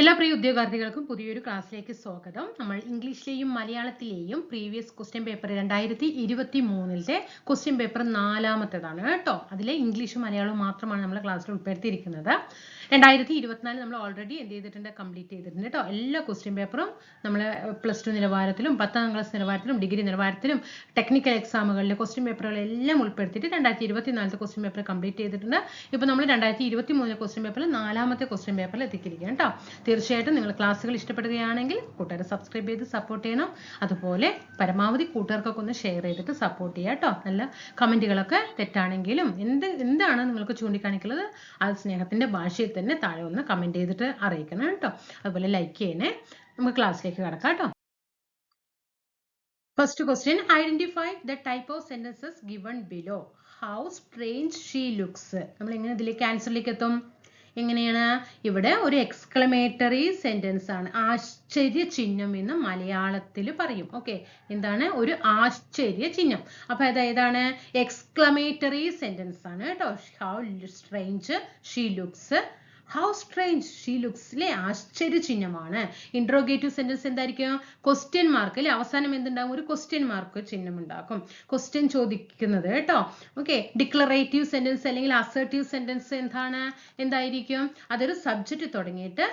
എല്ലാ പ്രിയ ഉദ്യോഗാർത്ഥികൾക്കും പുതിയൊരു ക്ലാസ്സിലേക്ക് സ്വാഗതം. നമ്മൾ ഇംഗ്ലീഷിലെയും മലയാളത്തിലെയും പ്രീവിയസ് ക്വസ്റ്റ്യൻ പേപ്പർ രണ്ടായിരത്തി ഇരുപത്തി മൂന്നിലത്തെ ക്വസ്റ്റ്യൻ പേപ്പർ നാലാമത്തേതാണ് കേട്ടോ. അതിലെ ഇംഗ്ലീഷും മലയാളവും മാത്രമാണ് നമ്മൾ ക്ലാസ്സിൽ ഉൾപ്പെടുത്തിയിരിക്കുന്നത്. രണ്ടായിരത്തി ഇരുപത്തിനാല് നമ്മൾ ഓൾറെഡി എന്ത് ചെയ്തിട്ടുണ്ട്? കംപ്ലീറ്റ് ചെയ്തിട്ടുണ്ട് കേട്ടോ എല്ലാ ക്വസ്റ്റ്യൻ പേപ്പറും നമ്മൾ പ്ലസ് ടു നിലവാരത്തിലും പത്താം ക്ലാസ് നിലവാരത്തിലും ഡിഗ്രി നിലവാരത്തിലും ടെക്നിക്കൽ എക്സാമുകളിലെ ക്വസ്റ്റ്യൻ പേപ്പറുകളെല്ലാം ഉൾപ്പെടുത്തിയിട്ട് രണ്ടായിരത്തി ഇരുപത്തിനാലത്തെ ക്വസ്റ്റ്യൻ പേപ്പർ കംപ്ലീറ്റ് ചെയ്തിട്ടുണ്ട്. ഇപ്പോൾ നമ്മൾ രണ്ടായിരത്തി ഇരുപത്തി മൂന്നിലെ ക്വസ്റ്റ്യൻ പേപ്പറിൽ നാലാമത്തെ ക്വസ്റ്റ്യൻ പേപ്പറിൽ എത്തിക്കിരിക്കുക കേട്ടോ തീർച്ചയായിട്ടും നിങ്ങൾ ക്ലാസ്സുകൾ ഇഷ്ടപ്പെടുകയാണെങ്കിൽ കൂട്ടുകാരെ സബ്സ്ക്രൈബ് ചെയ്ത് സപ്പോർട്ട് ചെയ്യണം. അതുപോലെ പരമാവധി കൂട്ടുകാർക്കൊക്കെ ഒന്ന് ഷെയർ ചെയ്തിട്ട് സപ്പോർട്ട് ചെയ്യുക കേട്ടോ നല്ല കമന്റുകളൊക്കെ തെറ്റാണെങ്കിലും എന്ത് എന്താണ് നിങ്ങൾക്ക് ചൂണ്ടിക്കാണിക്കുന്നത്? അത് സ്നേഹത്തിന്റെ ഭാഷയിൽ തന്നെ താഴെ ഒന്ന് കമന്റ് ചെയ്തിട്ട് അറിയിക്കണം കേട്ടോ. അതുപോലെ ലൈക്ക് ചെയ്യണേ. നമുക്ക് ക്ലാസ്സിലേക്ക് കിടക്കാം കേട്ടോ. First question identify the type of sentences given below how strange she looks നമ്മൾ എങ്ങനെ ഇതിലേക്ക് ആൻസറിലേക്ക് എത്തും? എങ്ങനെയാണ്? ഇവിടെ ഒരു എക്സ്ക്ലമേറ്ററി സെന്റൻസ് ആണ്. ആശ്ചര്യ ചിഹ്നം എന്ന് മലയാളത്തിൽ പറയും. ഓക്കെ എന്താണ്? ഒരു ആശ്ചര്യ ചിഹ്നം. അപ്പൊ അത് ഏതാണ്? എക്സ്ക്ലമേറ്ററി സെന്റൻസ് ആണ് കേട്ടോ. How strange she looks how strange she looks അല്ലെ ആശ്ചര്യ ചിഹ്നമാണ് ഇൻട്രോഗേറ്റീവ് സെന്റൻസ് എന്തായിരിക്കും? ക്വസ്റ്റ്യൻ മാർക്ക് അല്ലെ അവസാനം എന്തുണ്ടാകും ഒരു ക്വസ്റ്റ്യൻ മാർക്ക് ചിഹ്നം ഉണ്ടാക്കും ക്വസ്റ്റ്യൻ ചോദിക്കുന്നത് കേട്ടോ. ഓക്കെ ഡിക്ലറേറ്റീവ് സെന്റൻസ് അല്ലെങ്കിൽ അസേർട്ടീവ് സെന്റൻസ് എന്താണ്? എന്തായിരിക്കും? അതൊരു സബ്ജക്റ്റ് തുടങ്ങിയിട്ട്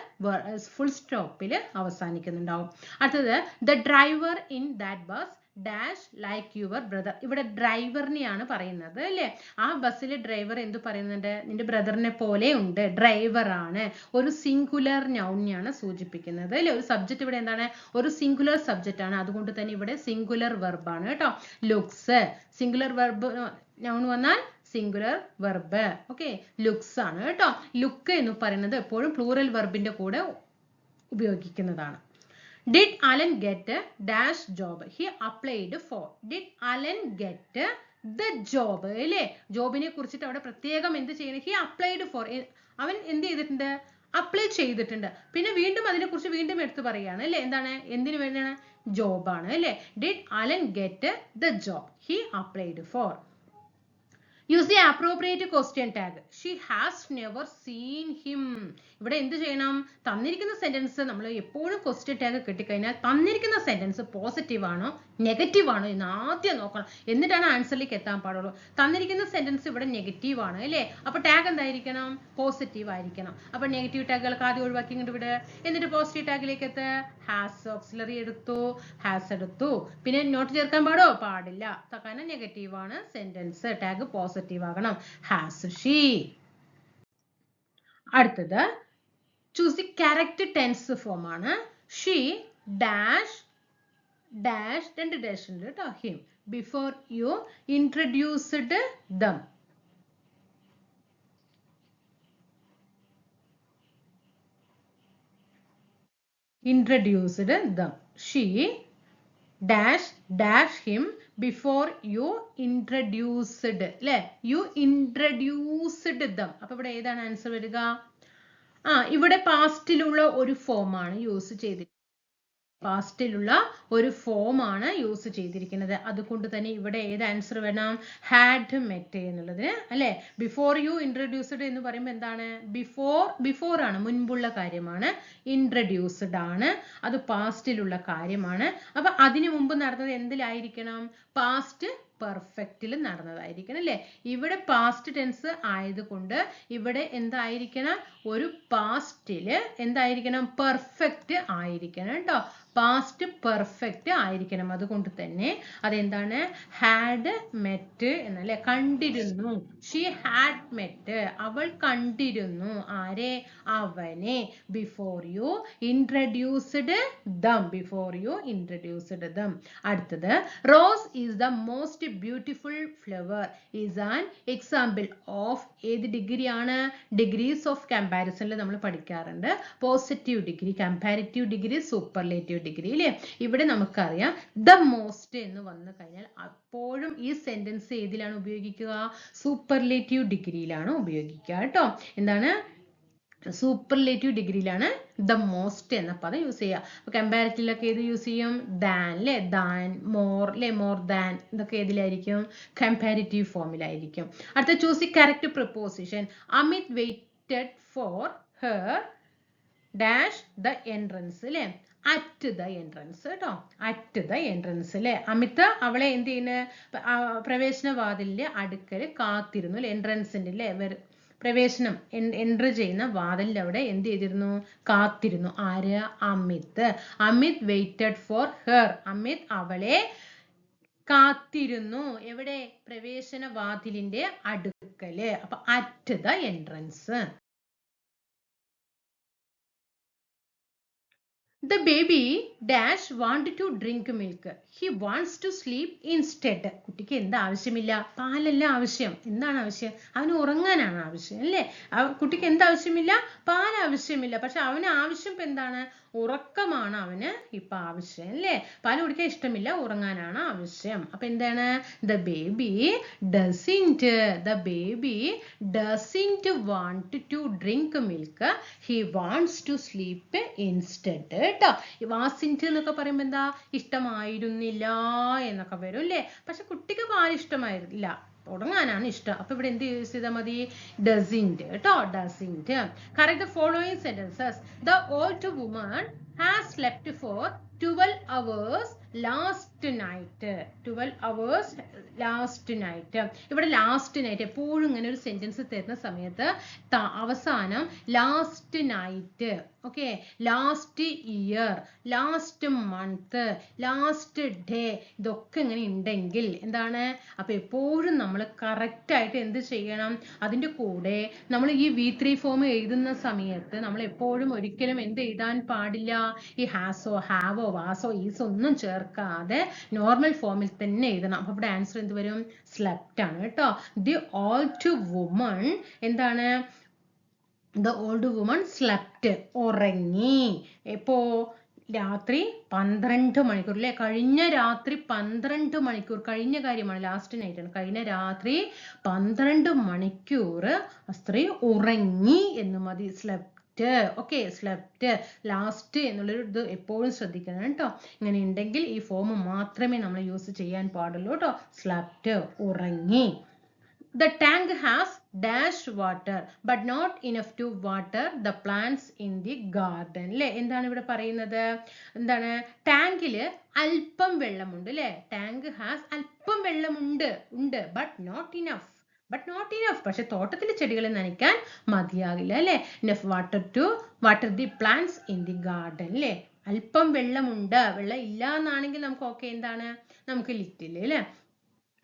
ഫുൾ സ്റ്റോപ്പിൽ അവസാനിക്കുന്നുണ്ടാവും. അടുത്തത് the driver in that bus dash like your brother ഇവിടെ ഡ്രൈവറിനെയാണ് പറയുന്നത് അല്ലേ? ആ ബസ്സിലെ ഡ്രൈവർ എന്ത് പറയുന്നുണ്ട്? നിന്റെ ബ്രദറിനെ പോലെ ഉണ്ട്. ഡ്രൈവർ ആണ്. ഒരു സിംഗുലർ നൗണിനെയാണ് സൂചിപ്പിക്കുന്നത് അല്ലേ? ഒരു സബ്ജക്റ്റ് ഇവിടെ എന്താണ്? ഒരു സിംഗുലർ സബ്ജക്റ്റ് ആണ്. അതുകൊണ്ട് തന്നെ ഇവിടെ സിംഗുലർ വെർബാണ് കേട്ടോ. ലുക്സ് സിംഗുലർ വെർബ് നൗൺ വന്നാൽ സിംഗുലർ വെർബ് ഓക്കെ ലുക്സ് ആണ് കേട്ടോ. ലുക്ക് എന്ന് പറയുന്നത് എപ്പോഴും പ്ലൂറൽ വെർബിന്റെ കൂടെ ഉപയോഗിക്കുന്നതാണ്. Did Allen get dash job he applied for did Allen get the job അല്ലേ ജോബിനെ കുറിച്ചിട്ട് അവിടെ പ്രത്യേകം എന്ത് ചെയ്യണം? ഹി അപ്ലൈഡ് ഫോർ അവൻ എന്ത് ചെയ്തിട്ടുണ്ട്? അപ്ലൈ ചെയ്തിട്ടുണ്ട്. പിന്നെ വീണ്ടും അതിനെക്കുറിച്ച് വീണ്ടും എടുത്തു പറയുകയാണ് അല്ലേ എന്താണ്? എന്തിനു വേണ്ടിയാണ്? ജോബാണ് അല്ലേ did Allen get the job he applied for use the appropriate question tag she has never seen him ഇവിടെ എന്ത് ചെയ്യണം? തന്നിരിക്കുന്ന സെന്റൻസ് നമ്മൾ എപ്പോഴും ക്വസ്റ്റ്യൻ ടാഗ് കിട്ടിക്കഴിഞ്ഞാൽ തന്നിരിക്കുന്ന സെന്റൻസ് പോസിറ്റീവ് ആണോ? നെഗറ്റീവ് ആണ് എന്ന് ആദ്യം നോക്കണം. എന്നിട്ടാണ് ആൻസറിലേക്ക് എത്താൻ പാടുള്ളൂ. തന്നിരിക്കുന്ന സെന്റൻസ് ഇവിടെ നെഗറ്റീവ് ആണ് അല്ലേ? അപ്പൊ ടാഗ് എന്തായിരിക്കണം? പോസിറ്റീവ് ആയിരിക്കണം. അപ്പൊ നെഗറ്റീവ് ടാഗുകൾക്ക് ആദ്യം ഒഴിവാക്കി ഇങ്ങോട്ട് വിട്. എന്നിട്ട് പോസിറ്റീവ് ടാഗിലേക്ക് എത്ത്. ഹാസ് ഓക്സിലറി എടുത്തു. ഹാസ് എടുത്തു. പിന്നെ നോട്ട് ചേർക്കാൻ പാടോ? പാടില്ല. കാരണം നെഗറ്റീവ് ആണ് സെന്റൻസ് ടാഗ് പോസിറ്റീവ് ആകണം. ഹാസ് ഷീ അടുത്തത് choose the correct tense form ആണ്. ഷീ ഡാഷ് ഡാഷ് രണ്ട് ഡാഷ് ഉണ്ട് കേട്ടോ him before you introduced them introduced them she dash dash him before you introduced അല്ലെ യു ഇൻട്രഡ്യൂസ്ഡ് ദം അപ്പൊ ഇവിടെ ഏതാണ് ആൻസർ വരിക? ആ ഇവിടെ പാസ്റ്റിലുള്ള ഒരു ഫോം ആണ് യൂസ് ചെയ്തിരിക്കുന്നത്. പാസ്റ്റിലുള്ള ഒരു ഫോം ആണ് യൂസ് ചെയ്തിരിക്കുന്നത്. അതുകൊണ്ട് തന്നെ ഇവിടെ ഏത് ആൻസർ വേണം? ഹാഡ് മെറ്റ് എന്നുള്ളതിന് അല്ലെ? ബിഫോർ യു ഇൻട്രൊഡ്യൂസ്ഡ് എന്ന് പറയുമ്പോൾ എന്താണ്? ബിഫോർ ബിഫോർ ആണ് മുൻപുള്ള കാര്യമാണ്. ഇൻട്രൊഡ്യൂസ്ഡ് ആണ് അത് പാസ്റ്റിലുള്ള കാര്യമാണ്. അപ്പൊ അതിനു മുമ്പ് നടന്നത് എന്തിലായിരിക്കണം? പാസ്റ്റ് പെർഫെക്റ്റിൽ നടന്നതായിരിക്കണം അല്ലേ? ഇവിടെ പാസ്റ്റ് ടെൻസ് ആയതുകൊണ്ട് ഇവിടെ എന്തായിരിക്കണം? ഒരു പാസ്റ്റിൽ എന്തായിരിക്കണം? പെർഫെക്റ്റ് ആയിരിക്കണം കേട്ടോ പാസ്റ്റ് പെർഫെക്റ്റ് ആയിരിക്കണം. അതുകൊണ്ട് തന്നെ അതെന്താണ്? ഹാഡ് മെറ്റ് എന്നല്ലേ? കണ്ടിരുന്നു. ഷീ ഹാഡ് മെറ്റ് അവൾ കണ്ടിരുന്നു. ആരെ? അവനെ. Before you introduced them before you introduced them അടുത്തത് rose is the most beautiful flower is an example of ഏത് ഡിഗ്രിയാണ് ഡിഗ്രീസ് ഓഫ് കമ്പാരിസണിൽ നമ്മൾ പഠിക്കാറുണ്ട്. Positive degree comparative degree superlative degree അല്ലേ ഇവിടെ നമുക്കറിയാം ദ മോസ്റ്റ് എന്ന് വന്നു കഴിഞ്ഞാൽ അപ്പോഴും ഈ സെന്റൻസ് ഏതിലാണ് ഉപയോഗിക്കുക? സൂപ്പർലേറ്റീവ് ഡിഗ്രിയിലാണ് ഉപയോഗിക്കുക കേട്ടോ. എന്താണ്? സൂപ്പർലേറ്റീവ് ഡിഗ്രിയിലാണ് ദ മോസ്റ്റ് എന്ന പദം യൂസ് ചെയ്യുക. അപ്പൊ കമ്പാരിറ്റീവിലൊക്കെ ഏത് യൂസ് ചെയ്യും? ദാൻ അല്ലെ ദാൻ മോർ അല്ലെ മോർ ദാൻ ഇതൊക്കെ ഏതിലായിരിക്കും? കമ്പാരിറ്റീവ് ഫോമിലായിരിക്കും അടുത്ത choose the correct preposition Amit waited for her dash the entrance അല്ലേ അറ്റ് ദ എൻട്രൻസ് കേട്ടോ? അറ്റ് ദ എൻട്രൻസ് അല്ലെ അമിത് അവളെ എന്ത് ചെയ്യുന്നത് പ്രവേശനവാതിലിന്റെ അടുക്കൽ കാത്തിരുന്നു അല്ലെ എൻട്രൻസിന്റെ അല്ലെ പ്രവേശനം എൻട്രി ചെയ്യുന്ന വാതിലിന്റെ അവിടെ എന്ത് ചെയ്തിരുന്നു? കാത്തിരുന്നു. ആര്? Amit. Amit waited for her Amit അവളെ കാത്തിരുന്നു. എവിടെ? പ്രവേശന വാതിലിന്റെ അടുക്കൽ. അപ്പൊ at the entrance The baby dash wanted to drink milk. He wants to sleep instead. കുട്ടിക്ക് എന്താ ആവശ്യമില്ല? പാലല്ല ആവശ്യം. എന്താണ് ആവശ്യം? അവന് ഉറങ്ങാനാണ് ആവശ്യം അല്ലേ? കുട്ടിക്ക് എന്താ ആവശ്യമില്ല പാൽ ആവശ്യമില്ല പക്ഷെ അവന് ആവശ്യം എന്താണ്? ഉറക്കമാണ് അവന് ഇപ്പൊ ആവശ്യം അല്ലേ? പാൽ കുടിക്കാൻ ഇഷ്ടമില്ല ഉറങ്ങാനാണ് ആവശ്യം. അപ്പൊ എന്താണ്? The baby doesn't the baby doesn't want to drink milk he wants to sleep instead കേട്ടോ വാസിന്റ് എന്നൊക്കെ പറയുമ്പോൾ എന്താ? ഇഷ്ടമായിരുന്നില്ല എന്നൊക്കെ വരും അല്ലേ? പക്ഷെ കുട്ടിക്ക് പാൽ ഇഷ്ടമായിരുന്നില്ല തുടങ്ങാനാണ് ഇഷ്ടം. അപ്പൊ ഇവിടെ എന്ത് യൂസ് ചെയ്താൽ മതി ഡസിന്റ് കേട്ടോ doesn't correct the following sentences the old woman has slept for twelve hours last night twelve hours last night ഇവിടെ ലാസ്റ്റ് നൈറ്റ് എപ്പോഴും ഇങ്ങനെ ഒരു സെന്റൻസ് തരുന്ന സമയത്ത് അവസാനം last night okay last year last month last day ഇതൊക്കെ ഇങ്ങനെ ഉണ്ടെങ്കിൽ എന്താണ്? അപ്പൊ എപ്പോഴും നമ്മൾ കറക്റ്റ് ആയിട്ട് എന്ത് ചെയ്യണം? അതിന്റെ കൂടെ നമ്മൾ ഈ വി ത്രീ ഫോം എഴുതുന്ന സമയത്ത് നമ്മൾ എപ്പോഴും ഒരിക്കലും എന്ത് എഴുതാൻ പാടില്ല? ഈ ഹാസോ ഹാവോ വാസോ ഈസോ ഒന്നും ചേർക്കാതെ നോർമൽ ഫോമിൽ തന്നെ എഴുതണം. അപ്പൊ ഇവിടെ ആൻസർ എന്ത് വരും? സ്ലെപ്റ്റ് ആണ് കേട്ടോ. ദി ഓൾഡ് വുമൺ എന്താണ്? ദ ഓൾഡ് വുമൺ സ്ലെപ്റ്റ് ഉറങ്ങി. ഇപ്പോ രാത്രി പന്ത്രണ്ട് മണിക്കൂർ അല്ലെ കഴിഞ്ഞ രാത്രി പന്ത്രണ്ട് മണിക്കൂർ. കഴിഞ്ഞ കാര്യമാണ് ലാസ്റ്റ് നൈറ്റ് ആണ്. കഴിഞ്ഞ രാത്രി പന്ത്രണ്ട് മണിക്കൂർ സ്ത്രീ ഉറങ്ങി എന്ന് മതി. സ്ലെപ്റ്റ് ഓക്കെ സ്ലെപ്റ്റ് ലാസ്റ്റ് എന്നുള്ളൊരു ഇത് എപ്പോഴും ശ്രദ്ധിക്കണം കേട്ടോ. ഇങ്ങനെ ഉണ്ടെങ്കിൽ ഈ ഫോം മാത്രമേ നമ്മൾ യൂസ് ചെയ്യാൻ പാടുള്ളൂ കേട്ടോ. സ്ലെപ്റ്റ് ഉറങ്ങി. The tank has dash water but not enough to water the plants in the garden. അല്ലേ എന്താണ് ഇവിടെ പറയുന്നത്? എന്താണ്? ടാങ്കിൽ അല്പം വെള്ളമുണ്ട് അല്ലേ ടാങ്ക് ഹാസ് അല്പം വെള്ളമുണ്ട് ഉണ്ട് but not enough but not enough പക്ഷെ തോട്ടത്തിലെ ചെടികൾ നനയ്ക്കാൻ മതിയാകില്ല അല്ലേ? Enough water to water the plants in the garden അല്ലേ? അല്പം വെള്ളമുണ്ട്. വെള്ളം ഇല്ല എന്നാണെങ്കിൽ നമുക്ക് ഓക്കെ എന്താണ്? നമുക്ക് ലിറ്റിൽ അല്ലേ?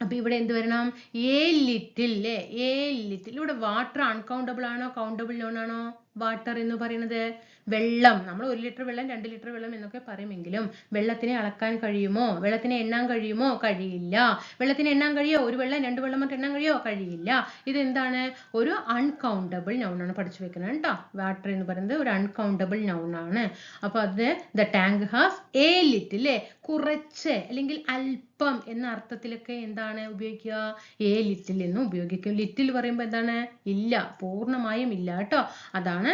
അപ്പൊ ഇവിടെ എന്ത് വരണം? എ ലിറ്റിൽ അല്ലേ? എ ലിറ്റിൽ ഇവിടെ വാട്ടർ അൺകൗണ്ടബിൾ ആണോ? കൗണ്ടബിൾ നോൺ ആണോ? വാട്ടർ എന്ന് പറയുന്നത്? വെള്ളം. നമ്മൾ ഒരു ലിറ്റർ വെള്ളം രണ്ട് ലിറ്റർ വെള്ളം എന്നൊക്കെ പറയുമെങ്കിലും വെള്ളത്തിനെ അളക്കാൻ കഴിയുമോ? വെള്ളത്തിനെ എണ്ണാൻ കഴിയുമോ? കഴിയില്ല. വെള്ളത്തിനെ എണ്ണാൻ കഴിയോ? ഒരു വെള്ളം രണ്ട് വെള്ളം മറ്റു എണ്ണാൻ കഴിയോ? കഴിയില്ല. ഇതെന്താണ്? ഒരു അൺകൗണ്ടബിൾ നൗൺ ആണ് പഠിച്ചു വെക്കുന്നത് കേട്ടോ. വാട്ടർ എന്ന് പറയുന്നത് ഒരു അൺകൗണ്ടബിൾ നൗണാണ് ആണ്. അപ്പൊ അത് the tank has a little അല്ലേ? കുറച്ച് അല്ലെങ്കിൽ അല്പം എന്ന അർത്ഥത്തിലൊക്കെ എന്താണ് ഉപയോഗിക്കുക? എ ലിറ്റിൽ എന്ന് ഉപയോഗിക്കും. ലിറ്റിൽ പറയുമ്പോൾ എന്താണ്? ഇല്ല പൂർണമായും ഇല്ല കേട്ടോ. അതാണ്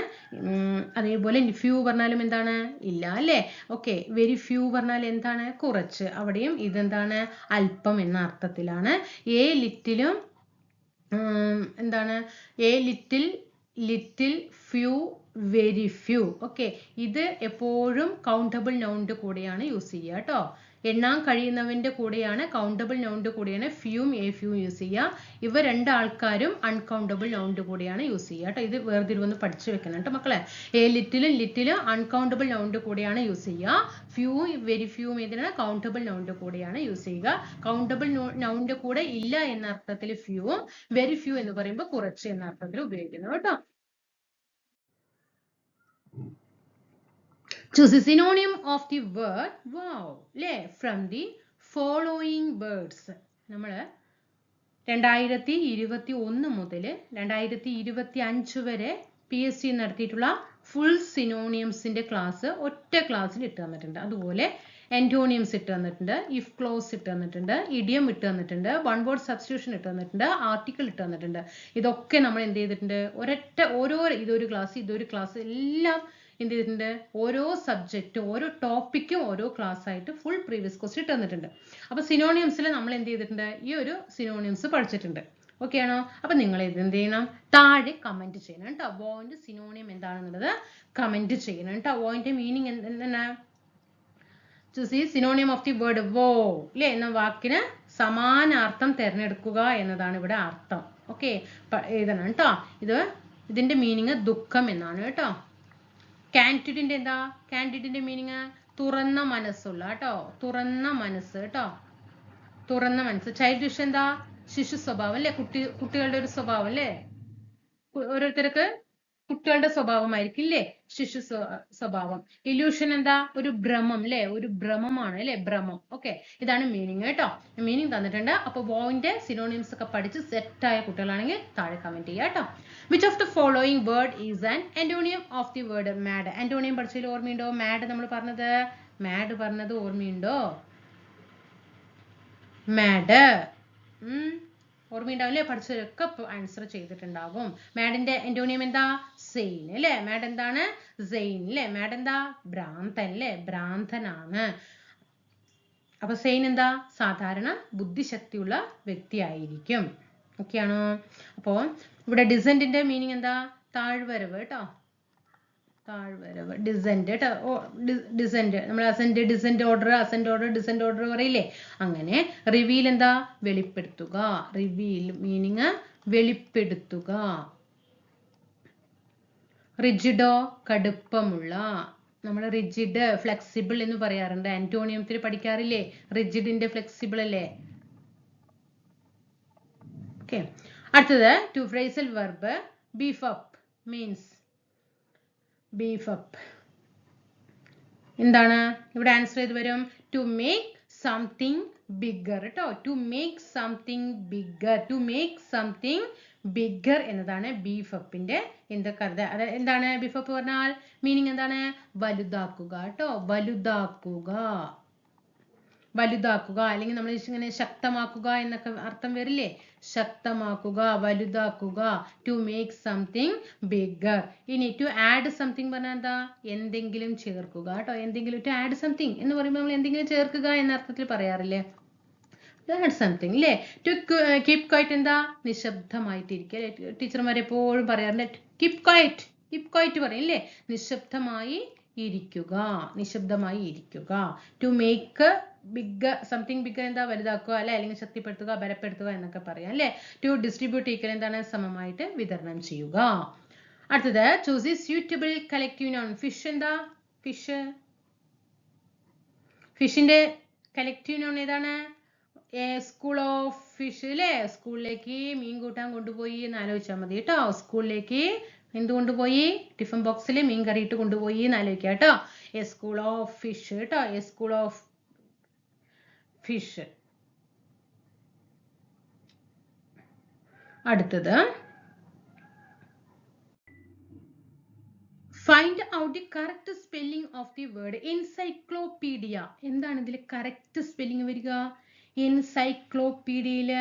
അതേപോലെ ഫ്യൂ പറഞ്ഞാലും എന്താണ്? ഇല്ല അല്ലേ? ഓക്കെ വെരി ഫ്യൂ പറഞ്ഞാൽ എന്താണ്? കുറച്ച്. അവിടെയും ഇതെന്താണ്? അല്പം എന്ന അർത്ഥത്തിലാണ്. എ ലിറ്റിലും എന്താണ്? A little little few very few okay ഇത് എപ്പോഴും കൗണ്ടബിൾ നൗണ്ട് കൂടെയാണ് യൂസ് ചെയ്യുക കേട്ടോ. എണ്ണാൻ കഴിയുന്നവന്റെ കൂടെയാണ് കൗണ്ടബിൾ നൗണ്ട് കൂടെയാണ് ഫ്യൂം എ ഫ്യൂം യൂസ് ചെയ്യുക. ഇവ രണ്ടാൾക്കാരും അൺകൗണ്ടബിൾ നൗണ്ട് കൂടെയാണ് യൂസ് ചെയ്യുക കേട്ടോ. ഇത് വേർതിരിവൊന്ന് പഠിച്ചു വെക്കണം കേട്ടോ മക്കളെ. എ ലിറ്റിലും ലിറ്റിലും അൺകൗണ്ടബിൾ നൗണ്ട് കൂടെയാണ് യൂസ് ചെയ്യുക. ഫ്യൂ വെരി ഫ്യൂം ഇതിനാണ് കൗണ്ടബിൾ നൗണ്ട് കൂടെയാണ് യൂസ് ചെയ്യുക. കൗണ്ടബിൾ നൗണ്ട് കൂടെ ഇല്ല എന്ന അർത്ഥത്തിൽ ഫ്യൂവും വെരി ഫ്യൂ എന്ന് പറയുമ്പോൾ കുറച്ച് എന്ന അർത്ഥത്തിൽ ഉപയോഗിക്കുന്നു കേട്ടോ. Choose a synonym of the word wow അല്ലേ from the following words. നമ്മൾ രണ്ടായിരത്തി ഇരുപത്തി ഒന്ന് മുതൽ രണ്ടായിരത്തി ഇരുപത്തി അഞ്ച് വരെ പി എസ് സി നടത്തിയിട്ടുള്ള ഫുൾ സിനോണിയംസിന്റെ ക്ലാസ് ഒറ്റ ക്ലാസ്സിൽ ഇട്ട് തന്നിട്ടുണ്ട്. അതുപോലെ എന്റോണിയംസ് ഇട്ട് തന്നിട്ടുണ്ട് ഇഫ് ക്ലോസ് ഇട്ട് തന്നിട്ടുണ്ട് ഇഡിയം ഇട്ട് തന്നിട്ടുണ്ട് വൺ വേർഡ് സബ്സ്റ്റിറ്റ്യൂഷൻ ഇട്ട് തന്നിട്ടുണ്ട് ആർട്ടിക്കിൾ ഇട്ട് തന്നിട്ടുണ്ട്. ഇതൊക്കെ നമ്മൾ എന്ത് ചെയ്തിട്ടുണ്ട്? ഒരൊറ്റ ഓരോ ഇതൊരു ക്ലാസ് ഇതൊരു ക്ലാസ് എല്ലാം ചെയ്തിട്ടുണ്ട് ഓരോ സബ്ജക്റ്റും ഓരോ ടോപ്പിക്കും ഓരോ ക്ലാസ് ആയിട്ട് ഫുൾ പ്രീവിയസ് ക്വസ്റ്റ്യൻ തന്നിട്ടുണ്ട്. അപ്പൊ സിനോണിയംസിൽ നമ്മൾ എന്ത് ചെയ്തിട്ടുണ്ട്? ഈ ഒരു സിനോണിയംസ് പഠിച്ചിട്ടുണ്ട്. ഓക്കെ ആണോ? അപ്പൊ നിങ്ങൾ ഇത് എന്ത് ചെയ്യണം? താഴെ കമന്റ് ചെയ്യണം കേട്ടോ. ബോയിന്റ് സിനോണിയം എന്താണെന്നുള്ളത് കമന്റ് ചെയ്യണം കേട്ടോ. വോയിന്റെ മീനിങ് എന്താണ് ചൂസ് ഈ സിനോണിയം ഓഫ് ദി വേർഡ് വോ ഇല്ലേ എന്ന വാക്കിന് സമാനാർത്ഥം തിരഞ്ഞെടുക്കുക എന്നതാണ് ഇവിടെ അർത്ഥം. ഓക്കെ എഴുതണം കേട്ടോ. ഇത് ഇതിന്റെ മീനിങ് ദുഃഖം എന്നാണ് കേട്ടോ. കാൻഡിഡിന്റെ എന്താ? കാൻഡിഡിന്റെ മീനിങ് തുറന്ന മനസ്സുള്ള കേട്ടോ? തുറന്ന മനസ്സ് കേട്ടോ? തുറന്ന മനസ്സ്. ചൈൽഡ് വിഷ് എന്താ? ശിശു സ്വഭാവം അല്ലേ? കുട്ടി കുട്ടികളുടെ ഒരു സ്വഭാവം അല്ലേ? ഓരോരുത്തർക്ക് കുട്ടികളുടെ സ്വഭാവമായിരിക്കും ഇല്ലേ ശിശു സ്വ- സ്വഭാവം. ഇല്യൂഷൻ എന്താ? ഒരു ഭ്രമം അല്ലേ ഒരു ഭ്രമമാണ് അല്ലെ ഭ്രമം. ഓക്കെ ഇതാണ് മീനിങ് കേട്ടോ. മീനിങ് തന്നിട്ടുണ്ട്. അപ്പൊ വോയിന്റെ സിനോണിംസ് ഒക്കെ പഠിച്ച് സെറ്റായ കുട്ടികളാണെങ്കിൽ താഴെ കമന്റ് ചെയ്യുക കേട്ടോ. Which of the following word is an antonym of the word mad antonym പഠിച്ചതിൽ ഓർമ്മയുണ്ടോ? മാഡ് നമ്മൾ പറഞ്ഞത്? മാഡ് പറഞ്ഞത് ഓർമ്മയുണ്ടോ? മാഡ് ഓർമ്മയുണ്ടാവില്ലേ? പഠിച്ചവരൊക്കെ ആൻസർ ചെയ്തിട്ടുണ്ടാകും മാഡിന്റെ എന്റോണിയം എന്താ? സെയിൻ അല്ലേ മാഡ് എന്താണ്? സെയിൻ അല്ലേ മാഡ് എന്താ? ഭ്രാന്തൻ അല്ലേ ഭ്രാന്തനാണ്. അപ്പൊ സെയിൻ എന്താ? സാധാരണ ബുദ്ധിശക്തിയുള്ള വ്യക്തിയായിരിക്കും. ആണോ? അപ്പോ ഇവിടെ ഡിസന്റിന്റെ മീനിങ് എന്താ? താഴ്വരവ് കേട്ടോ. താഴ്വരവ്. ഡിസെന്റ് കേട്ടോ ഡിസെന്റ് നമ്മൾ ascent descent order ascent order descent order പറയില്ലേ? അങ്ങനെ റിവീൽ എന്താ? വെളിപ്പെടുത്തുക. റിവീൽ മീനിങ് വെളിപ്പെടുത്തുക. റിജിഡോ കടുപ്പമുള്ള. നമ്മൾ റിജിഡ് ഫ്ലെക്സിബിൾ എന്ന് പറയാറുണ്ട്. ആന്റോണിയത്തിൽ പഠിക്കാറില്ലേ? റിജിഡിന്റെ ഫ്ലെക്സിബിൾ അല്ലേ? ഓക്കെ അടുത്തത് to phrasal verb beef up means beef up എന്താണ്? ഇവിടെ ആൻസർ ചെയ്ത് വരും? ടു മേക്ക് സംതിങ് ബിഗർ കേട്ടോ to make something bigger to make something bigger എന്നതാണ് ബീഫ് അപ്പിന്റെ എന്തൊക്കെ അത് എന്താണ് ബീഫ് അപ്പ് പറഞ്ഞാൽ? മീനിങ് എന്താണ്? വലുതാക്കുക കേട്ടോ വലുതാക്കുക. വലുതാക്കുക. അല്ലെങ്കിൽ നമ്മൾ ഇങ്ങനെ ശക്തമാക്കുക എന്നൊക്കെ അർത്ഥം വരില്ലേ? ശക്തമാക്കുക വലുതാക്കുക ടു മേക്ക് സംതിങ് ബിഗർ ഇനി ടു ആഡ് സംതിങ് പറഞ്ഞാൽ എന്താ? എന്തെങ്കിലും ചേർക്കുക കേട്ടോ. എന്തെങ്കിലും ടു ആഡ് സംതിങ് എന്ന് പറയുമ്പോൾ നമ്മൾ എന്തെങ്കിലും ചേർക്കുക എന്ന അർത്ഥത്തിൽ പറയാറില്ലേ? ആഡ് സംതിങ് അല്ലേ ടു കീപ് ക്വൈറ്റ് എന്താ? നിശബ്ദമായിട്ടിരിക്കുക ടീച്ചർമാർ എപ്പോഴും പറയാറുണ്ട് കീപ് ക്വൈറ്റ് കീപ് ക്വൈറ്റ് പറയും അല്ലേ നിശബ്ദമായി ഇരിക്കുക നിശബ്ദമായി ഇരിക്കുക. To make big something big എന്താ വലുതാക്കുക അല്ലെ? അല്ലെങ്കിൽ ശക്തിപ്പെടുത്തുക ബലപ്പെടുത്തുക എന്നൊക്കെ പറയാം അല്ലെ? ടു ഡിസ്ട്രിബ്യൂട്ട് ഈക്വൽ എന്താണ്? സമമായിട്ട് വിതരണം ചെയ്യുക. അടുത്തത് choose suitable collective noun fish എന്താ? ഫിഷ് ഫിഷിന്റെ കലക്റ്റീവ് നോൺ ഏതാണ്? സ്കൂൾ ഓഫ് ഫിഷ് അല്ലേ? സ്കൂളിലേക്ക് മീൻ കൂട്ടാൻ കൊണ്ടുപോയി എന്ന് ആലോചിച്ചാൽ മതി കേട്ടോ. സ്കൂളിലേക്ക് എന്ത് കൊണ്ടുപോയി ടിഫിൻ ബോക്സിൽ മീൻ കറി ഇട്ട് കൊണ്ടുപോയി എന്ന് ആലോചിക്കുക കേട്ടോ. എ സ്കൂൾ ഓഫ് ഫിഷ് കേട്ടോ. എ സ്കൂൾ ഓഫ് ഫിഷ് അടുത്തത്. Find out the correct spelling of the word encyclopedia എന്താണ് ഇതിൽ കറക്റ്റ് സ്പെല്ലിംഗ് വരിക? എൻസൈക്ലോപീഡിയയിൽ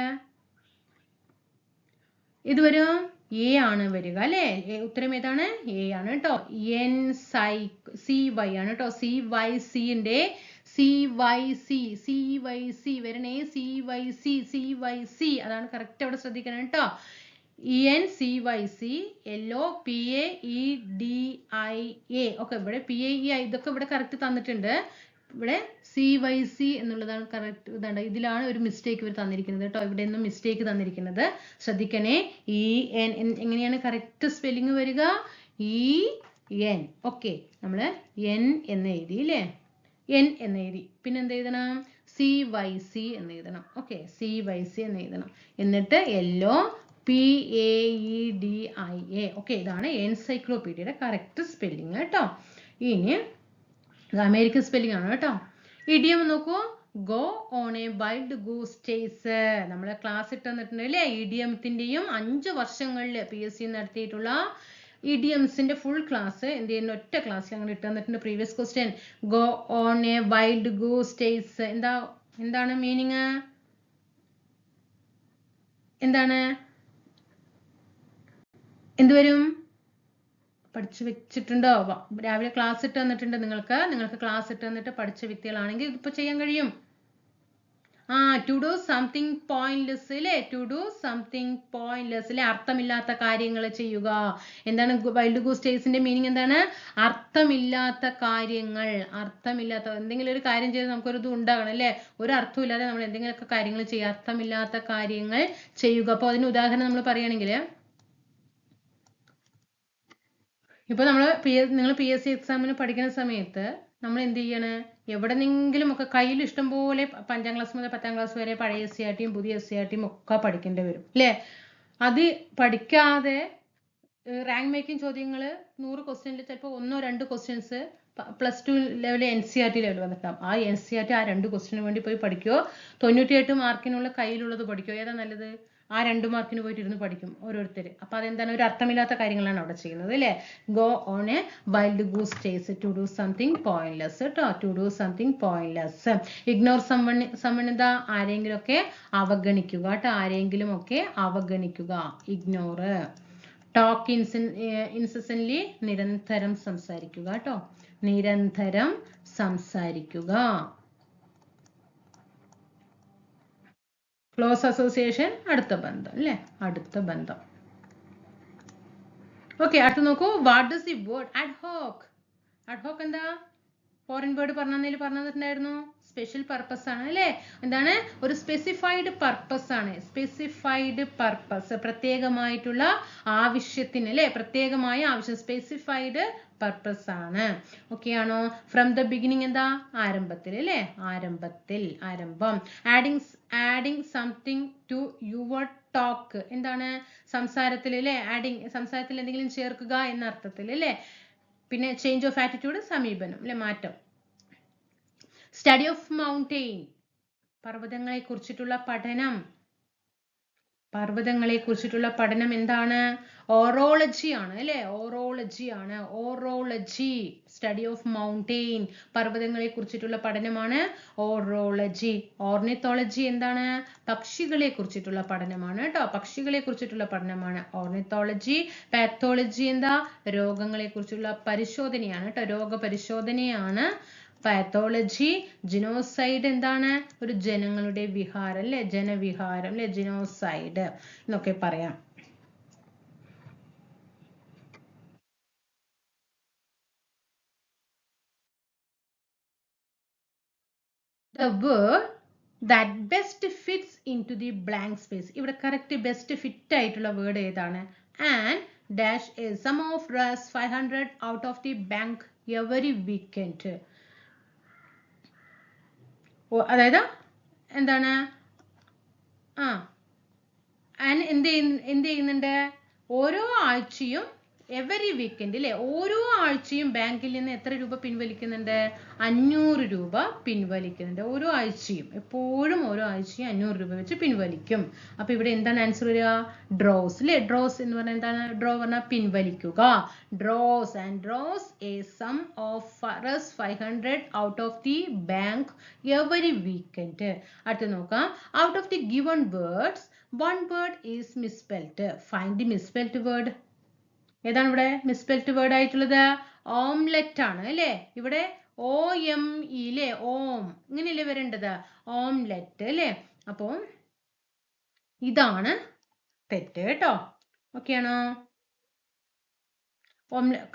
ഇത് എ ആണ് വരിക അല്ലേ? ഉത്തരം ഏതാണ്? എ ആണ് കേട്ടോ എൻ സൈ സി വൈ ആണ് കേട്ടോ സി വൈ സിന്റെ C Y C C Y C വരണേ. C Y C C Y C അതാണ് കറക്റ്റ് അവിടെ ശ്രദ്ധിക്കണം കേട്ടോ E N C Y C L O P E D I A A ഒക്കെ ഇവിടെ പി എ ഇ ഐ ഇതൊക്കെ ഇവിടെ കറക്റ്റ് തന്നിട്ടുണ്ട്. ഇവിടെ സി വൈ സി എന്നുള്ളതാണ് കറക്റ്റ് ഇതാണ്. ഇതിലാണ് ഒരു മിസ്റ്റേക്ക് ഇവർ തന്നിരിക്കുന്നത് കേട്ടോ. ഇവിടെ നിന്നും മിസ്റ്റേക്ക് തന്നിരിക്കുന്നത്. ശ്രദ്ധിക്കണേ. ഇ എൻ എങ്ങനെയാണ് കറക്റ്റ് സ്പെല്ലിംഗ് വരിക? ഇ എൻ ഓക്കെ നമ്മൾ എൻ എന്ന് എഴുതി അല്ലേ എൻ എന്ന് എഴുതി. പിന്നെ എന്ത് എഴുതണം? സി വൈ സി എന്ന് എഴുതണം. ഓക്കെ സി വൈ സി എന്ന് എഴുതണം. എന്നിട്ട് L O P A E D I A okay ഇതാണ് എൻസൈക്ലോപീഡിയയുടെ കറക്റ്റ് സ്പെല്ലിങ് കേട്ടോ. ഇനി ഇത് അമേരിക്കൻ സ്പെല്ലിംഗ് ആണ് കേട്ടോ. ഇടിയം നോക്കൂ. Go on a wild goose chase നമ്മളെ ക്ലാസ് ഇട്ട് തന്നിട്ടുണ്ട് അല്ലേ ഇഡിയത്തിന്റെയും അഞ്ച് വർഷങ്ങളിൽ പി എസ് സി നടത്തിയിട്ടുള്ള ഇഡിയംസിന്റെ ഫുൾ ക്ലാസ് എന്ത് ചെയ്യുന്ന? ഒറ്റ ക്ലാസ് ഞങ്ങൾ ഇട്ട് തന്നിട്ടുണ്ട് previous question go on a wild goose chase എന്താ എന്താണ് മീനിങ് എന്താണ്? എന്തുവരും പഠിച്ചു വെച്ചിട്ടുണ്ടോ രാവിലെ ക്ലാസ് ഇട്ട് തന്നിട്ടുണ്ട് നിങ്ങൾക്ക്. നിങ്ങൾക്ക് ക്ലാസ് ഇട്ട് തന്നിട്ട് പഠിച്ച വ്യക്തികളാണെങ്കിൽ ഇതിപ്പോ ചെയ്യാൻ കഴിയും. ആ ടു ഡു സംതിങ് പോയിന്റ്ലെസ് അല്ലേ ടു ഡു സംതിങ് പോയിന്റ്ലെസ് അല്ലെ അർത്ഥമില്ലാത്ത കാര്യങ്ങൾ ചെയ്യുക. എന്താണ് വൈൽഡ് ഗൂസ് മീനിങ് എന്താണ്? അർത്ഥമില്ലാത്ത കാര്യങ്ങൾ. അർത്ഥമില്ലാത്ത എന്തെങ്കിലും ഒരു കാര്യം ചെയ്ത് നമുക്കൊരു ഇത് ഉണ്ടാകണം അല്ലേ? ഒരു അർത്ഥമില്ലാതെ നമ്മൾ എന്തെങ്കിലുമൊക്കെ കാര്യങ്ങൾ ചെയ്യുക. അർത്ഥമില്ലാത്ത കാര്യങ്ങൾ ചെയ്യുക. അപ്പോൾ അതിന് ഉദാഹരണം നമ്മൾ പറയുകയാണെങ്കിൽ ഇപ്പൊ നമ്മൾ പി എസ് നിങ്ങൾ പി എസ് സി എക്സാമിന് പഠിക്കുന്ന സമയത്ത് നമ്മൾ എന്ത് ചെയ്യണം എവിടെന്നെങ്കിലും ഒക്കെ കയ്യിൽ ഇഷ്ടം പോലെ അഞ്ചാം ക്ലാസ് മുതൽ പത്താം ക്ലാസ് വരെ പഴയ എസ് സി ആർ ടിയും പുതിയ എസ് സി ആർ ടിയും ഒക്കെ പഠിക്കേണ്ടി വരും. അല്ലേ അത് പഠിക്കാതെ റാങ്ക് മേക്കിംഗ് ചോദ്യങ്ങൾ നൂറ് ക്വസ്റ്റ്യനിൽ ചിലപ്പോൾ ഒന്നോ രണ്ട് questions plus two level N C R T level വന്നിട്ടാവും. ആ എൻ സി ആർ ടി ആ രണ്ട് ക്വസ്റ്റിന് വേണ്ടി പോയി പഠിക്കുമോ തൊണ്ണൂറ്റിയെട്ട് മാർക്കിനുള്ള കയ്യിലുള്ളത് പഠിക്കുമോ ഏതാ നല്ലത്? ആ രണ്ട് മാർക്കിന് പോയിട്ട് ഇരുന്ന് പഠിക്കും ഓരോരുത്തർ അപ്പൊ അതെന്താണ്? ഒരു അർത്ഥമില്ലാത്ത കാര്യങ്ങളാണ് അവിടെ ചെയ്യുന്നത് അല്ലേ? Go on a wild goose chase to do something pointless കേട്ടോ to do something pointless ignore summon സമ്മണിത ആരെങ്കിലും ഒക്കെ അവഗണിക്കുക കേട്ടോ ആരെങ്കിലും ഒക്കെ അവഗണിക്കുക. ഇഗ്നോർ ടോക്ക് ഇൻസിൻ ഇൻസസൻലി നിരന്തരം സംസാരിക്കുക കേട്ടോ നിരന്തരം സംസാരിക്കുക. ക്ലോസ് അസോസിയേഷൻ അടുത്ത ബന്ധം അല്ലേ? അടുത്ത ബന്ധം. ഓക്കെ അടുത്ത് നോക്കൂ. What does the word ad hoc ad hoc എന്താ? ഫോറിൻ വേർഡ് പറഞ്ഞതിൽ പറഞ്ഞിട്ടുണ്ടായിരുന്നു. സ്പെഷ്യൽ പർപ്പസ് ആണ് അല്ലേ? എന്താണ്? ഒരു സ്പെസിഫൈഡ് പർപ്പസ് ആണ്. സ്പെസിഫൈഡ് പർപ്പസ് പ്രത്യേകമായിട്ടുള്ള ആവശ്യത്തിന് അല്ലേ? പ്രത്യേകമായ ആവശ്യം സ്പെസിഫൈഡ് പർപ്പസ് ആണ്. ഓക്കെ ആണോ? ഫ്രം ദ ബിഗിനിങ് എന്താ? ആരംഭത്തിൽ അല്ലേ? ആരംഭത്തിൽ ആരംഭം. Adding adding something to your talk എന്താണ്? സംസാരത്തിൽ അല്ലേ? ആഡിങ് സംസാരത്തിൽ എന്തെങ്കിലും ചേർക്കുക എന്ന അർത്ഥത്തിൽ അല്ലേ? പിന്നെ ചേഞ്ച് ഓഫ് ആറ്റിറ്റ്യൂഡ് സമീപനം അല്ലെ? മാറ്റം. സ്റ്റഡി ഓഫ് മൗണ്ടെയിൻ പർവതങ്ങളെ കുറിച്ചിട്ടുള്ള പഠനം. പർവതങ്ങളെ കുറിച്ചിട്ടുള്ള പഠനം എന്താണ്? ഓറോളജി ആണ് അല്ലെ? ഓറോളജി ആണ്. ഓറോളജി സ്റ്റഡി ഓഫ് മൗണ്ടെയിൻ പർവതങ്ങളെ കുറിച്ചിട്ടുള്ള പഠനമാണ് ഓറോളജി ഓർണിത്തോളജി എന്താണ്? പക്ഷികളെ കുറിച്ചിട്ടുള്ള പഠനമാണ് കേട്ടോ. പക്ഷികളെ കുറിച്ചിട്ടുള്ള പഠനമാണ്. ഓർണിത്തോളജി പാത്തോളജി എന്താ? രോഗങ്ങളെ കുറിച്ചുള്ള പരിശോധനയാണ് കേട്ടോ. രോഗപരിശോധനയാണ് പാത്തോളജി ജിനോസൈഡ് എന്താണ്? ഒരു ജനങ്ങളുടെ വിഹാരം അല്ലെ? ജനവിഹാരം അല്ലെ? ജിനോസൈഡ് എന്നൊക്കെ പറയാം. The word that best fits into the blank space. ഇവിടെ കറക്റ്റ് ബെസ്റ്റ് ഫിറ്റ് ആയിട്ടുള്ള വേർഡ് ഏതാണ്? And dash is sum of us 500 out of the bank every weekend. ഓ, അതായത് എന്താണ്? ആ. ആൻ എന്ത് ചെയ്യുന്ന- എന്ത് ചെയ്യുന്നുണ്ട്? ഓരോ ആഴ്ചയും എവറി വീക്കെൻഡ് അല്ലേ ഓരോ ആഴ്ചയും ബാങ്കിൽ നിന്ന് എത്ര രൂപ പിൻവലിക്കുന്നുണ്ട്? അഞ്ഞൂറ് രൂപ പിൻവലിക്കുന്നുണ്ട്. ഓരോ ആഴ്ചയും. എപ്പോഴും ഓരോ ആഴ്ചയും അഞ്ഞൂറ് രൂപ വെച്ച് പിൻവലിക്കും. അപ്പൊ ഇവിടെ എന്താണ് ആൻസർ വരിക? ഡ്രോസ് അല്ലേ ഡ്രോസ് എന്ന് പറഞ്ഞാൽ എന്താണ്? ഡ്രോ പറഞ്ഞാൽ പിൻവലിക്കുക. Draws and draws a sum of furs five hundred out of the bank every weekend അടുത്ത് നോക്കാം. Out of the given words one word is misspelt find the misspelt word ഏതാണ് ഇവിടെ? Misspelt word ആയിട്ടുള്ളത് omelette ആണ് അല്ലേ? ഇവിടെ ഓ M E അല്ലേ ഓം. ഇങ്ങനെയല്ലേ വരേണ്ടത്? ഓംലെറ്റ് അല്ലേ? അപ്പോ ഇതാണ് തെറ്റ് കേട്ടോ. ഓക്കെ ആണോ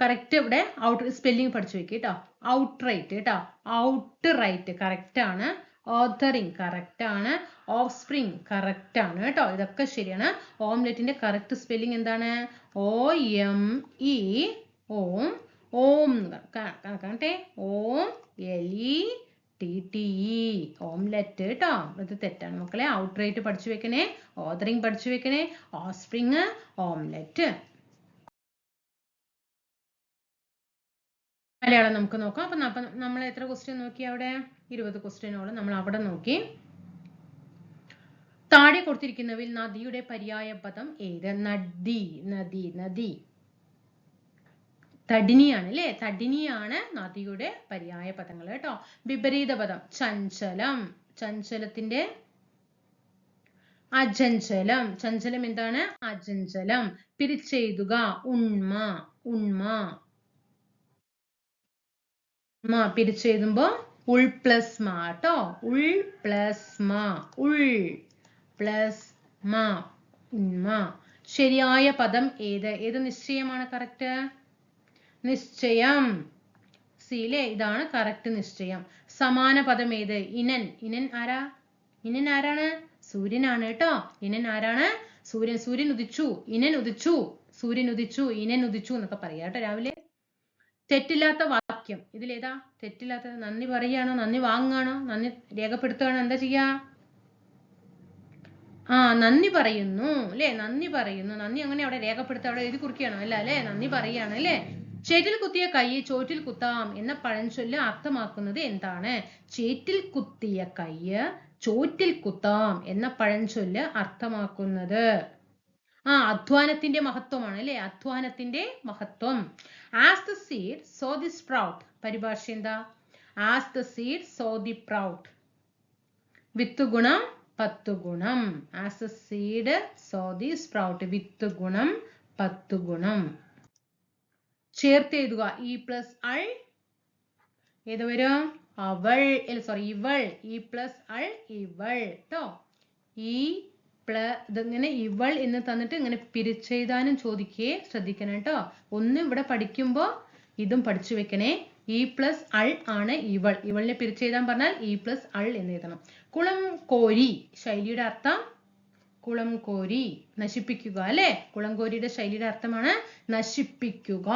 കറക്റ്റ് ഇവിടെ ഔട്ട് സ്പെല്ലിംഗ് പഠിച്ചു വെക്കുക കേട്ടോ. ഔട്ട് റൈറ്റ് കേട്ടോ. ഔട്ട് റൈറ്റ് കറക്റ്റ് ആണ്. ഓതറിങ് കറക്റ്റ് ആണ്. ഓഫ് സ്പ്രിങ് കറക്റ്റ് ആണ് കേട്ടോ. ഇതൊക്കെ ശരിയാണ്. ഓംലെറ്റിന്റെ കറക്റ്റ് സ്പെല്ലിംഗ് എന്താണ്? O M E om om കണക്കട്ടെ om L E T T E omelette കേട്ടോ. ഇത് തെറ്റാണ് മക്കളെ. ഔട്ട് റൈറ്റ് പഠിച്ചു വെക്കണേ. ഓതറിങ് പഠിച്ചു വെക്കണേ. Offspring spring omelette. മലയാളം നമുക്ക് നോക്കാം. അപ്പൊ നമ്മൾ എത്ര ക്വസ്റ്റ്യൻ നോക്കി അവിടെ? ഇരുപത് ക്വസ്റ്റ്യനോളം നമ്മൾ അവിടെ നോക്കി. താഴെ കൊടുത്തിരിക്കുന്നവയിൽ നദിയുടെ പര്യായ പദം ഏത്? നദി നദി നദി. തടിനിയാണ് അല്ലേ? തടിനിയാണ് നദിയുടെ പര്യായ പദങ്ങൾ കേട്ടോ. വിപരീത പദം ചഞ്ചലം. ചഞ്ചലത്തിന്റെ അജഞ്ചലം ചഞ്ചലം എന്താണ്? അജഞ്ചലം പിരിച്ചെഴുതുക. ഉണ്മ ഉണ്മ. ഉണ്മ പിരിച്ചെഴുതുമ്പോ ഉൾ പ്ലസ് മാ ട്ടോ. ഉൾ പ്ലസ് മാ. ഉൾ പ്ലസ് മാ. ഉന്മ ശരിയായ പദം ഏത്? ഏത് നിശ്ചയമാണ് കറക്റ്റ് നിശ്ചയം. സിയിലെ ഇതാണ് കറക്റ്റ് നിശ്ചയം. സമാന പദം ഏത്? ഇനൻ. ഇനൻ ആരാ? ഇനൻ ആരാണ്? സൂര്യനാണ് കേട്ടോ ഇനൻ ആരാണ്? സൂര്യൻ. സൂര്യൻ ഉദിച്ചു. ഇനൻ ഉദിച്ചു. സൂര്യൻ ഉദിച്ചു. ഇനൻ ഉദിച്ചു എന്നൊക്കെ പറയാം കേട്ടോ രാവിലെ. തെറ്റില്ലാത്ത വാക്യം ഇതിലേതാ? തെറ്റില്ലാത്തത്. നന്ദി പറയുകയാണോ? നന്ദി വാങ്ങുകയാണോ? നന്ദി രേഖപ്പെടുത്തുകയാണോ? എന്താ ചെയ്യ ആ നന്ദി പറയുന്നു അല്ലേ? നന്ദി പറയുന്നു. നന്ദി അങ്ങനെ അവിടെ രേഖപ്പെടുത്ത അവിടെ എഴുതി കുറിക്കുകയാണോ? അല്ല അല്ലേ? നന്ദി പറയുകയാണ് അല്ലേ? ചേറ്റിൽ കുത്തിയ കൈ ചോറ്റിൽ കുത്താം എന്ന പഴഞ്ചൊല്ല് അർത്ഥമാക്കുന്നത് എന്താണ്? ചേറ്റിൽ കുത്തിയ കൈ ചോറ്റിൽ കുത്താം എന്ന പഴഞ്ചൊല്ല് അർത്ഥമാക്കുന്നത്. ആ അധ്വാനത്തിന്റെ മഹത്വമാണ് അല്ലെ? അധ്വാനത്തിന്റെ മഹത്വം. As the seed so the sprout പരിഭാഷ എന്താ? As the seed so the sprout വിത്ത് ഗുണം പത്ത് ഗുണം. As the seed so the sprout വിത്ത് ഗുണം പത്ത് ഗുണം. ചേർത്ത് എഴുതുക. ഇ പ്ലസ് അൾ. ഏത് വരും? അവൾ. സോറി ഇവൾ. ഇ പ്ലസ് അൾ ഇവൾ. കേട്ടോ ഈ പ്ല ഇതിങ്ങനെ ഇവൾ എന്ന് തന്നിട്ട് ഇങ്ങനെ പിരിച്ചെഴുതാനും ചോദിക്കേ ശ്രദ്ധിക്കണം കേട്ടോ. ഒന്ന് ഇവിടെ പഠിക്കുമ്പോൾ ഇതും പഠിച്ചു വെക്കണേ. ഇ പ്ലസ് അൾ ആണ് ഇവൾ. ഇവളിനെ പിരിച്ചെഴുതാൻ പറഞ്ഞാൽ ഇ പ്ലസ് അൾ എന്ന് എഴുതണം. കുളം കോരി ശൈലിയുടെ അർത്ഥം കുളം കോരി നശിപ്പിക്കുക അല്ലെ? കുളം കോരിയുടെ ശൈലിയുടെ അർത്ഥമാണ് നശിപ്പിക്കുക.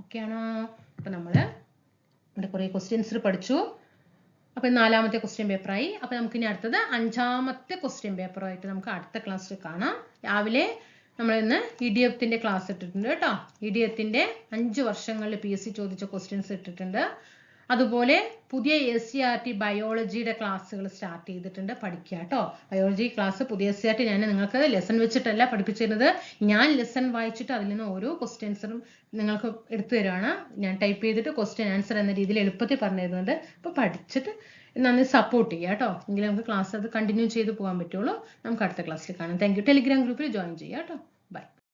ഓക്കെയാണോ അപ്പൊ നമ്മൾ ഇവിടെ കുറെ ക്വസ്റ്റ്യൻസ് പഠിച്ചു. അപ്പൊ നാലാമത്തെ ക്വസ്റ്റ്യൻ പേപ്പറായി അപ്പൊ നമുക്ക് ഇനി അടുത്തത് അഞ്ചാമത്തെ ക്വസ്റ്റ്യൻ പേപ്പറായിട്ട് നമുക്ക് അടുത്ത ക്ലാസ്സിൽ കാണാം. രാവിലെ നമ്മൾ ഇന്ന് ഇഡിയത്തിന്റെ ക്ലാസ് ഇട്ടിട്ടുണ്ട് കേട്ടോ. ഇഡിയത്തിന്റെ അഞ്ച് വർഷങ്ങളിൽ പി ചോദിച്ച ക്വസ്റ്റ്യൻസ് ഇട്ടിട്ടുണ്ട്. അതുപോലെ പുതിയ എസ് സി ആർ ടി ബയോളജിയുടെ ക്ലാസ്സുകൾ സ്റ്റാർട്ട് ചെയ്തിട്ടുണ്ട്. പഠിക്കുക കേട്ടോ ബയോളജി ക്ലാസ് പുതിയ എസ് സി ആർ ടി ഞാൻ നിങ്ങൾക്ക് ലെസൺ വെച്ചിട്ടല്ല പഠിപ്പിച്ചിരുന്നത്. ഞാൻ ലെസൺ വായിച്ചിട്ട് അതിൽ നിന്ന് ഓരോ ക്വസ്റ്റ്യൻസും നിങ്ങൾക്ക് എടുത്തു തരുവാണ്. ഞാൻ ടൈപ്പ് ചെയ്തിട്ട് ക്വസ്റ്റ്യൻ ആൻസർ എന്ന രീതിയിൽ എളുപ്പത്തിൽ പറഞ്ഞു തരുന്നുണ്ട് അപ്പോൾ പഠിച്ചിട്ട് നന്ദി സപ്പോർട്ട് ചെയ്യുക കേട്ടോ എങ്കിലും നമുക്ക് ക്ലാസ് അത് കണ്ടിന്യൂ ചെയ്ത് പോകാൻ പറ്റുള്ളൂ. നമുക്ക് അടുത്ത ക്ലാസ്സിൽ കാണാം. താങ്ക് ടെലിഗ്രാം ഗ്രൂപ്പിൽ ജോയിൻ ചെയ്യാം കേട്ടോ